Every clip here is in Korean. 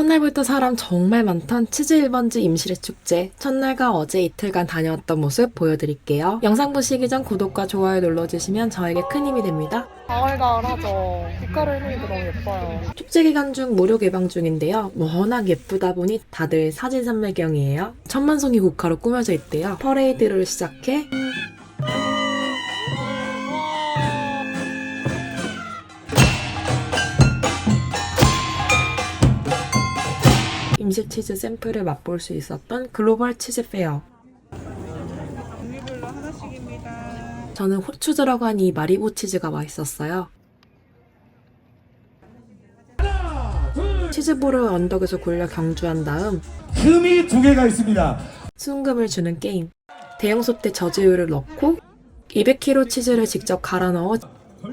첫날부터 사람 정말 많던 치즈 1번지 임실의 축제. 첫날과 어제 이틀간 다녀왔던 모습 보여드릴게요. 영상 보시기 전 구독과 좋아요 눌러주시면 저에게 큰 힘이 됩니다. 가을가을하죠. 빛깔을 해놓으니까 너무 예뻐요. 축제 기간 중 무료 개방 중인데요. 워낙 예쁘다 보니 다들 사진 산매경이에요. 천만송이 국화로 꾸며져 있대요. 퍼레이드를 시작해 임실치즈 샘플을 맛볼 수 있었던 글로벌 치즈 페어. 저는 호추 들어간 이 마리보 치즈가 맛있었어요. 치즈볼을 언덕에서 굴려 경주한 다음 금이 두 개가 있습니다. 수은금을 주는 게임. 대형 솥대 저지우를 넣고 200kg 치즈를 직접 갈아 넣어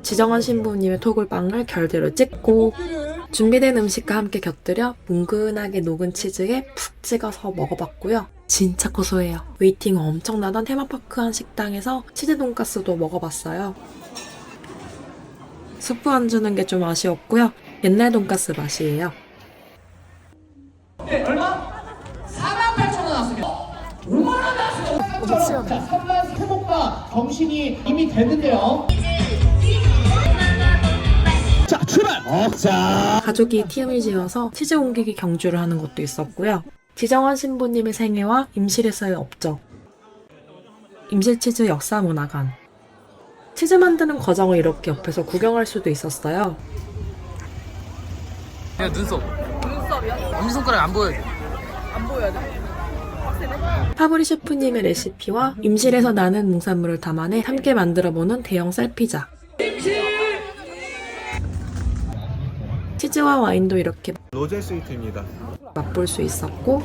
지정한 신부님의 토굴빵을 결대로 찍고 준비된 음식과 함께 곁들여 뭉근하게 녹은 치즈에 푹 찍어서 먹어봤고요. 진짜 고소해요. 웨이팅 엄청나던 테마파크 한 식당에서 치즈 돈가스도 먹어봤어요. 스프 안 주는 게 좀 아쉬웠고요. 옛날 돈가스 맛이에요. 3만 회복과 정신이 이미 됐는데요. 가족이 팀을 지어서 치즈 옮기기 경주를 하는 것도 있었고요. 지정환 신부님의 생애와 임실에서의 업적. 임실치즈 역사 문화관. 치즈 만드는 과정을 이렇게 옆에서 구경할 수도 있었어요. 그냥 눈썹. 눈썹이요? 엄지손가락 안 보여요. 안 보여야 돼. 파브리 셰프님의 레시피와 임실에서 나는 농산물을 담아내 함께 만들어보는 대형 쌀피자. 치즈와 와인도 이렇게 로제 스위트입니다. 맛볼 수 있었고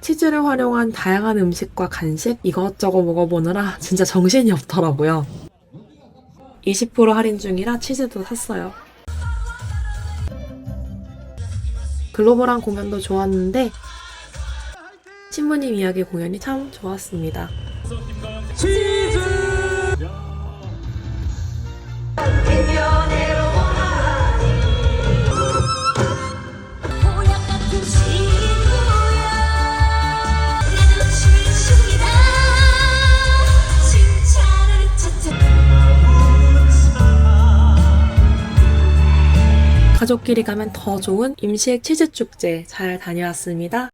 치즈를 활용한 다양한 음식과 간식 이것저것 먹어보느라 진짜 정신이 없더라고요. 20% 할인 중이라 치즈도 샀어요. 글로벌한 공연도 좋았는데 신부님 이야기 공연이 참 좋았습니다. 보약 가족끼리 가면 더 좋은 임시액 치즈 축제 잘 다녀왔습니다.